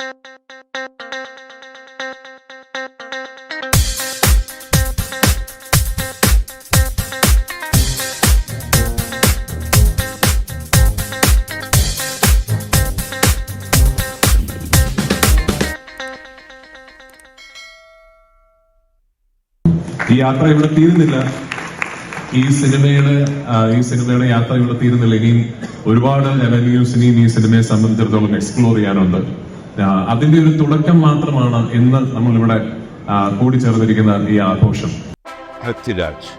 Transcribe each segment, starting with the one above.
ഈ യാത്ര ഇവിടെ തീരുന്നില്ല. ഈ സിനിമയുടെ ഈ സിനിമയുടെ യാത്ര ഇവിടെ തീരുന്നില്ല. ഇനിയും ഒരുപാട് അവന്യൂസ് ഈ സിനിമയെ സംബന്ധിച്ചിടത്തോളം എക്സ്പ്ലോർ ചെയ്യാനുണ്ട്. അതിന്റെ ഒരു തുടക്കം മാത്രമാണ് ഇന്ന് നമ്മളിവിടെ കൂടി കൂടിച്ചേർന്നിരിക്കുന്ന ഈ ആഘോഷം. പൃഥ്വിരാജ്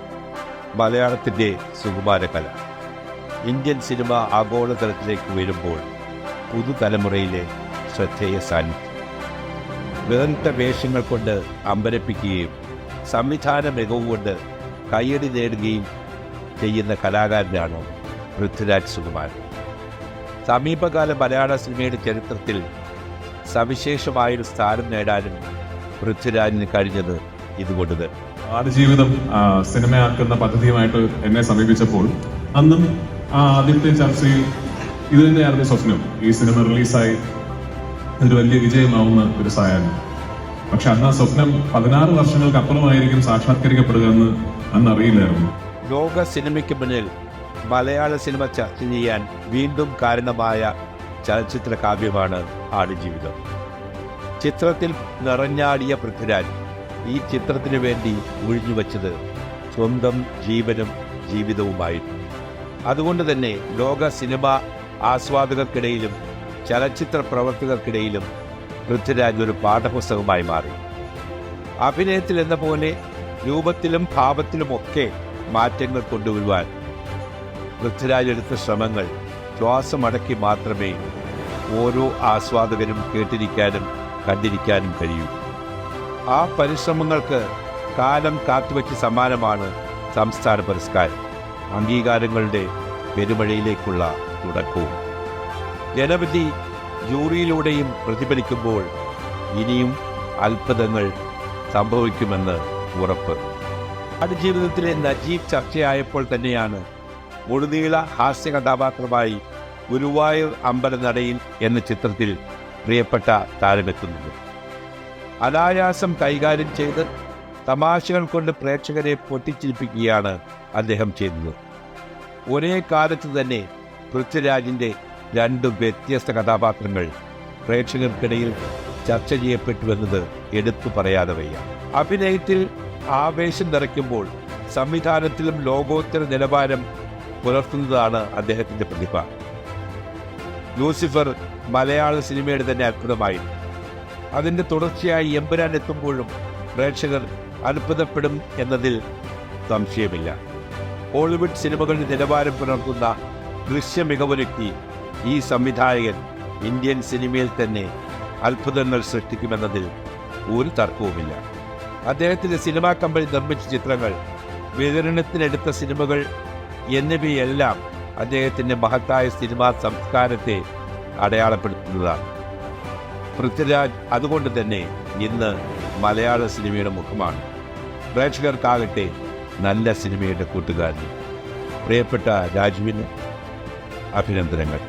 മലയാളത്തിന്റെ സുകുമാര കല. ഇന്ത്യൻ സിനിമ ആഗോളതലത്തിലേക്ക് വരുമ്പോൾ പുതുതലമുറയിലെ ശ്രദ്ധേയ സാന്നിധ്യം. വേറിട്ട വേഷങ്ങൾ കൊണ്ട് അമ്പരപ്പിക്കുകയും സംവിധാന മികവ് കൊണ്ട് കയ്യടി നേടുകയും ചെയ്യുന്ന കലാകാരനാണ് പൃഥ്വിരാജ് സുകുമാരൻ. സമീപകാല മലയാള സിനിമയുടെ ചരിത്രത്തിൽ സവിശേഷമായൊരു സ്ഥാനം നേടാനും പൃഥ്വിരാജിന് കഴിഞ്ഞത് ഇതുകൊണ്ട് തന്നെ ആടുജീവിതം സിനിമയാക്കുന്ന പദ്ധതിയുമായിട്ട് എന്നെ സമീപിച്ചപ്പോൾ അന്നും ആ ആദ്യത്തെ ചർച്ചയിൽ ഇത് തന്നെയായിരുന്നു സ്വപ്നം. ഈ സിനിമ റിലീസായി ഒരു വലിയ വിജയമാവുന്ന ഒരു സായാഹ്നം. പക്ഷെ അന്ന് ആ സ്വപ്നം പതിനാറ് വർഷങ്ങൾക്ക് അപ്പുറമായിരിക്കും സാക്ഷാത്കരിക്കപ്പെടുക എന്ന് അന്ന് അറിയില്ലായിരുന്നു ലോക സിനിമയ്ക്ക് മുന്നിൽ മലയാള സിനിമ ചർച്ച ചെയ്യാൻ വീണ്ടും കാരണമായ ചലച്ചിത്ര കാവ്യമാണ് ആടുജീവിതം ചിത്രത്തിൽ നിറഞ്ഞാടിയ പൃഥ്വിരാജ് ഈ ചിത്രത്തിനു വേണ്ടി ഒഴിഞ്ഞുവച്ചത് സ്വന്തം ജീവനും ജീവിതവുമായിരുന്നു. അതുകൊണ്ട് തന്നെ ലോക സിനിമ ആസ്വാദകർക്കിടയിലും ചലച്ചിത്ര പ്രവർത്തകർക്കിടയിലും പൃഥ്വിരാജ് ഒരു പാഠപുസ്തകമായി മാറി. അഭിനയത്തിൽ എന്ന പോലെ രൂപത്തിലും ഭാവത്തിലുമൊക്കെ മാറ്റങ്ങൾ കൊണ്ടുവരുവാൻ പൃഥ്വിരാജ് എടുത്ത ശ്രമങ്ങൾ ശ്വാസമടക്കി മാത്രമേ ഓരോ ആസ്വാദകരും കേട്ടിരിക്കാനും കണ്ടിരിക്കാനും കഴിയൂ. ആ പരിശ്രമങ്ങൾക്ക് കാലം കാത്തുവച്ച സമ്മാനമാണ് സംസ്ഥാന പുരസ്കാരം. അംഗീകാരങ്ങളുടെ പെരുമഴയിലേക്കുള്ള തുടക്കവും. ജനവിധി ജൂറിയിലൂടെയും പ്രതിഫലിക്കുമ്പോൾ ഇനിയും അത്ഭുതങ്ങൾ സംഭവിക്കുമെന്ന് ഉറപ്പ്. ആടുജീവിതത്തിലെ നജീബ് ചർച്ചയായപ്പോൾ തന്നെയാണ് മുഴുനീള ഹാസ്യ കഥാപാത്രമായി ഗുരുവായൂർ അമ്പലനടയിൽ എന്ന ചിത്രത്തിൽ പ്രിയപ്പെട്ട താരമെത്തുന്നത് അനായാസം കൈകാര്യം ചെയ്ത് തമാശകൾ കൊണ്ട് പ്രേക്ഷകരെ പൊട്ടിച്ചിരിപ്പിക്കുകയാണ് അദ്ദേഹം ചെയ്തത് ഒരേ കാലത്ത് തന്നെ പൃഥ്വിരാജിന്റെ രണ്ട് വ്യത്യസ്ത കഥാപാത്രങ്ങൾ പ്രേക്ഷകർക്കിടയിൽ ചർച്ച ചെയ്യപ്പെട്ടുവെന്നത് എടുത്തു പറയാതെ വയ്യ അഭിനയത്തിൽ ആവേശം നിറയ്ക്കുമ്പോൾ സംവിധാനത്തിലും ലോകോത്തര നിലവാരം പുലർത്തുന്നതാണ് അദ്ദേഹത്തിന്റെ പ്രതിഭ. ലൂസിഫർ മലയാള സിനിമയുടെ തന്നെ അത്ഭുതമായി. അതിന്റെ തുടർച്ചയായി എമ്പുരാൻ എത്തുമ്പോഴും പ്രേക്ഷകർ അത്ഭുതപ്പെടും എന്നതിൽ സംശയമില്ല. ഹോളിവുഡ് സിനിമകളുടെ നിലവാരം പുലർത്തുന്ന ദൃശ്യ മികവുരുക്കി ഈ സംവിധായകൻ ഇന്ത്യൻ സിനിമയിൽ തന്നെ അത്ഭുതങ്ങൾ സൃഷ്ടിക്കുമെന്നതിൽ ഒരു തർക്കവുമില്ല. അദ്ദേഹത്തിന്റെ സിനിമാ കമ്പനി നിർമ്മിച്ച ചിത്രങ്ങൾ വിതരണത്തിനെടുത്ത സിനിമകൾ എന്നിവയെല്ലാം അദ്ദേഹത്തിന്റെ മഹത്തായ സിനിമാ സംസ്കാരത്തെ അടയാളപ്പെടുത്തുന്നതാണ്. പൃഥ്വിരാജ് അതുകൊണ്ട് തന്നെ ഇന്ന് മലയാള സിനിമയുടെ മുഖമാണ്. പ്രേക്ഷകർക്കാകട്ടെ നല്ല സിനിമയുടെ കൂട്ടുകാരൻ. പ്രിയപ്പെട്ട രാജുവിന് അഭിനന്ദനങ്ങൾ.